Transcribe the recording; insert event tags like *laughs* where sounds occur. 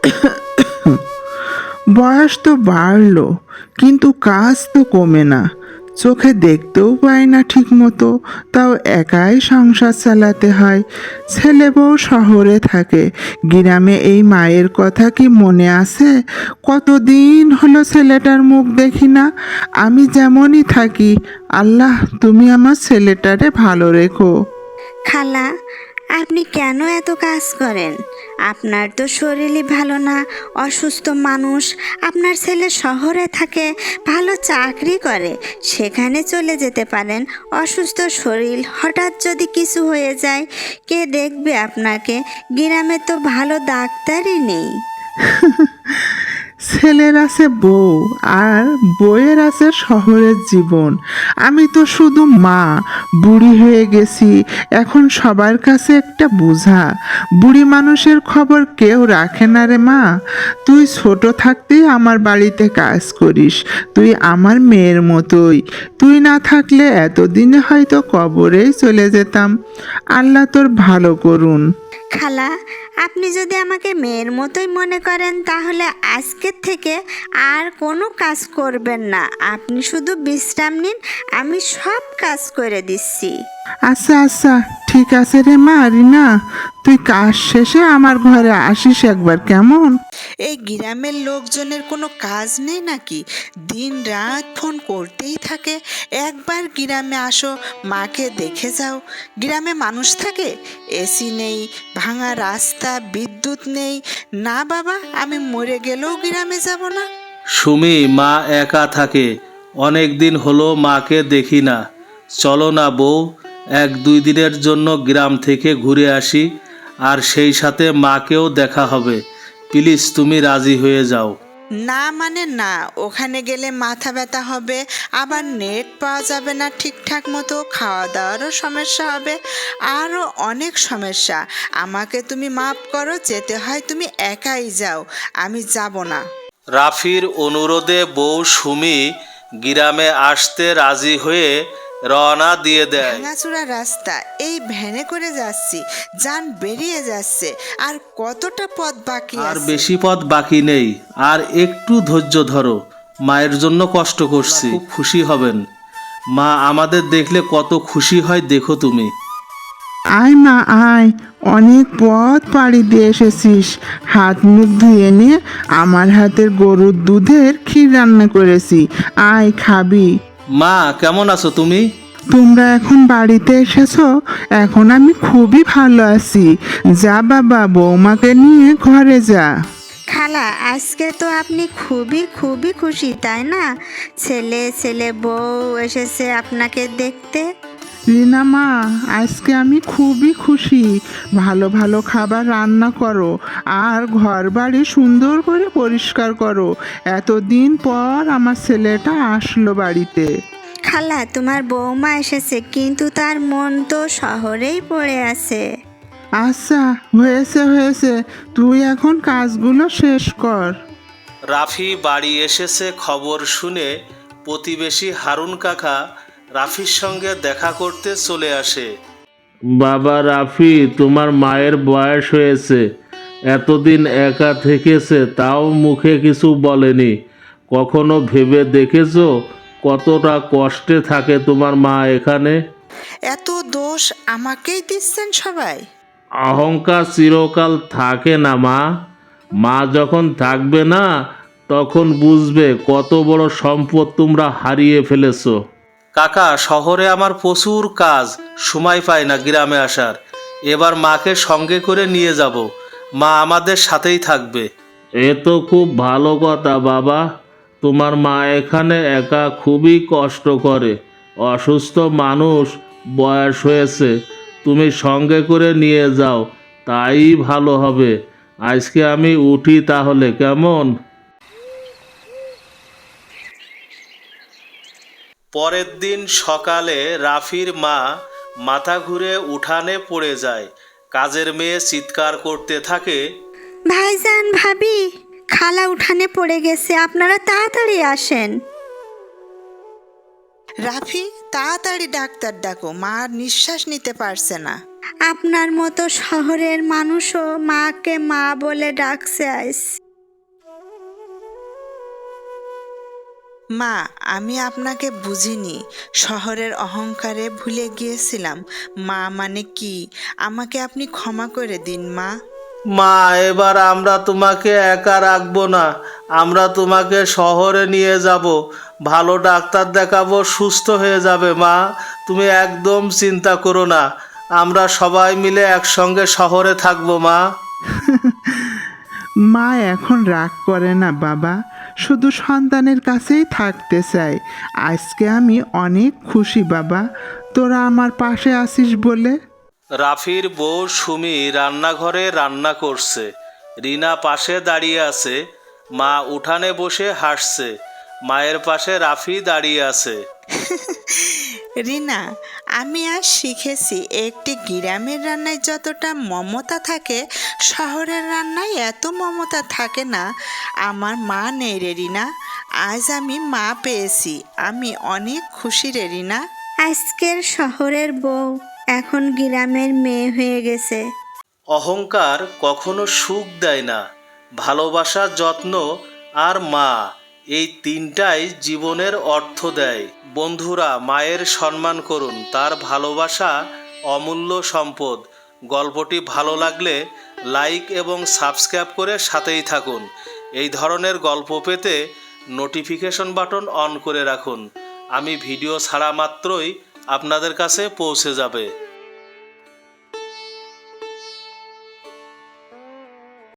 *coughs* বয়স তো বাড়লো, কিন্তু কাজ তো কমে না। চোখে দেখতেও পায় না ঠিক মতো তাও একাই সংসার চালাতে হয়। ছেলে বউ শহরে থাকে, গ্রামে এই মায়ের কথা কি মনে আছে? কতদিন হলো ছেলেটার মুখ দেখি না, আমি যেমনই থাকি, আল্লাহ তুমি আমার ছেলেটারে ভালো রেখো। খালা আপনি কেন এত কাজ করেন? আপনার তো শরীরই ভালো না, অসুস্থ মানুষ। আপনার ছেলে শহরে থাকে, ভালো চাকরি করে, সেখানে চলে যেতে পারেন। অসুস্থ শরীর হঠাৎ যদি কিছু হয়ে যায়, কে দেখবে আপনাকে? গ্রামে তো ভালো ডাক্তারই নেই। ছেলের আছে বউ আর বউয়ের আছে শহরের জীবন। আমি তো শুধু মা, বুড়ি হয়ে গেছি, এখন সবার কাছে একটা বোঝা। বুড়ি মানুষের খবর কেউ রাখে না রে মা। তুই ছোট থাকতেই আমার বাড়িতে কাজ করিস, তুই আমার মেয়ের মতোই। তুই না থাকলে এতদিনে হয়তো কবরেই চলে যেতাম। আল্লাহ তোর ভালো করুন। খালা, আপনি যদি আমাকে মেয়ের মতোই মনে করেন, তাহলে আজকের থেকে আর কোনো কাজ করবেন না। আপনি শুধু বিশ্রাম নিন, আমি সব কাজ করে দিচ্ছি। আচ্ছা আচ্ছা ঠিক আছে রে মা, রিনা। তুই কাজ শেষে আমার ঘরে আসিস একবার কেমন? এই গ্রামের লোকজনের কোনো কাজ নেই নাকি? দিন রাত ফোন করতেই থাকে। একবার গ্রামে আসো মাকে দেখে যাও। গ্রামে মানুষ থাকে? এসি নেই ভাঙা রাস্তা বিদ্যুৎ নেই। না বাবা আমি মরে গেলেও গ্রামে যাব না। সুমি মা একা থাকে। অনেক দিন হলো মাকে দেখি না। চলো না বউ এক দুই দিনের জন্য গ্রাম থেকে ঘুরে আসি। আর সেই সাথে মাকেও দেখা হবে। প্লিজ তুমি রাজি হয়ে যাও। না মানে না ওখানে গেলে মাথা ব্যথা হবে আবার নেট পাওয়া যাবে না ঠিকঠাক মতো খাওয়া দাওয়ারও সমস্যা হবে আরও অনেক সমস্যা। আমাকে তুমি মাফ করো যেতে হয় তুমি একাই যাও আমি যাব না। রাফির অনুরোধে বউ সুমি গ্রামে আসতে রাজি হয়ে রওনা দিয়ে দেয়। ভাঙাচোরা রাস্তা এই ভ্যানে করে যাচ্ছি যান বেরিয়ে যাচ্ছে আর কতটা পথ বাকি আর আছে? বেশি পথ বাকি নেই আর একটু ধৈর্য ধরো মায়ের জন্য কষ্ট করছি খুব খুশি হবেন। মা আমাদের দেখলে কত খুশি হয় দেখো তুমি। আয় মা আয় অনেক পথ পাড়ি দিয়ে এসেছিস। হাত মুখ ধুয়ে নিয়ে আমার হাতের গরুর দুধের ক্ষীর রান্না করেছি। আয় খাবি। মা কেমন আছো তুমি? তোমরা এখন বাড়িতে এসেছ? এখন আমি খুবই ভালো আছি। যা বাবা বৌমাকে নিয়ে ঘরে যা। খালা আজকে তো আপনি খুবই খুবই খুশি তাই না? ছেলে ছেলে বউ এসেছে আপনাকে দেখতে। রিনা মা আজকে আমি খুবই খুশি। ভালো ভালো খাবার রান্না করো আর ঘর বাড়ি সুন্দর করে পরিষ্কার করো। এতদিন পর আমার ছেলেটা আসলো বাড়িতে। খালা তোমার বৌমা এসেছে কিন্তু তার মন তো শহরেই পড়ে আছে। আচ্ছা হয়েছে হয়েছে। তুই এখন কাজগুলো শেষ কর। রাফি বাড়ি এসেছে খবর শুনে প্রতিবেশী হারুন কাকা রাফির সঙ্গে দেখা করতে চলে আসে। বাবা রাফি তোমার মায়ের বয়স হয়েছে। এতদিন একা থেকেছে তাও মুখে কিছু বলেনি। কখনো ভেবে দেখেছ কতটা কষ্টে থাকে তোমার মা এখানে? এত দোষ আমাকেই দিচ্ছেন সবাই। অহংকার চিরকাল থাকে না মা। মা যখন থাকবে না তখন বুঝবে কত বড় সম্পদ তোমরা হারিয়ে ফেলেছো। কাকা, শহরে আমার প্রচুর কাজ, সময় পাই না গ্রামে আসার। এবার মাকে সঙ্গে করে নিয়ে যাব। মা আমাদের সাথেই থাকবে। এ তো খুব ভালো কথা বাবা। তোমার মা এখানে একা খুবই কষ্ট করে। অসুস্থ মানুষ, বয়স হয়েছে। তুমি সঙ্গে করে নিয়ে যাও, তাই ভালো হবে। আজকে আমি উঠি তাহলে, কেমন? পরের দিন সকালে রাফির মা মাথা ঘুরে উঠানে পড়ে যায়। কাজের মেয়ে চিৎকার করতে থাকে ভাইজান ভাবি খালা উঠানে পড়ে গেছে আপনারা তাড়াতাড়ি আসেন। রাফি তাড়াতাড়ি ডাক্তার ডাকো মা আর নিঃশ্বাস নিতে পারছে না। আপনার মতো শহরের মানুষও মাকে মা বলে ডাকছে আইস। মা আমি আপনাকে বুঝিনি। শহরের অহংকারে ভুলে গিয়েছিলাম। মা মানে কি? আমাকে আপনি ক্ষমা করে দিন মা। মা এবার আমরা তোমাকে একা রাখব না। আমরা তোমাকে শহরে নিয়ে যাব। ভালো ডাক্তার দেখাবো সুস্থ হয়ে যাবে মা। তুমি একদম চিন্তা করো না। আমরা সবাই মিলে একসঙ্গে শহরে থাকব মা। *laughs* মা এখন রাগ করে না বাবা। শুধু সন্তানের কাছেই থাকতে চাই। আজকে আমি অনেক খুশি বাবা। তোরা আমার পাশে আসিস বলে। রাফির বউ সুমি রান্নাঘরে রান্না করছে। রিনা পাশে দাঁড়িয়ে আছে। মা উঠানে বসে হাসছে। মায়ের পাশে রাফি দাঁড়িয়ে আছে। *laughs* রিনা আমি আজ শিখেছি একটি গ্রামের রান্নায় যতটা মমতা থাকে শহরের রান্নায় এত মমতা থাকে না। আমার মা নেই রে রিনা আজ আমি মা পেয়েছি আমি অনেক খুশি রে রিনা। আজকের শহরের বউ এখন গ্রামের মেয়ে হয়ে গেছে। অহংকার কখনো সুখ দেয় না ভালোবাসা যত্ন আর মা এই তিনটাই জীবনের অর্থ দেয়। বন্ধুরা, মায়ের সম্মান করুন। তার ভালোবাসা অমূল্য সম্পদ। গল্পটি ভালো লাগলে লাইক এবং সাবস্ক্রাইব করে সাথেই থাকুন। এই ধরনের গল্প পেতে নোটিফিকেশন বাটন অন করে রাখুন। আমি ভিডিও ছাড়া মাত্রই আপনাদের কাছে পৌঁছে যাবে।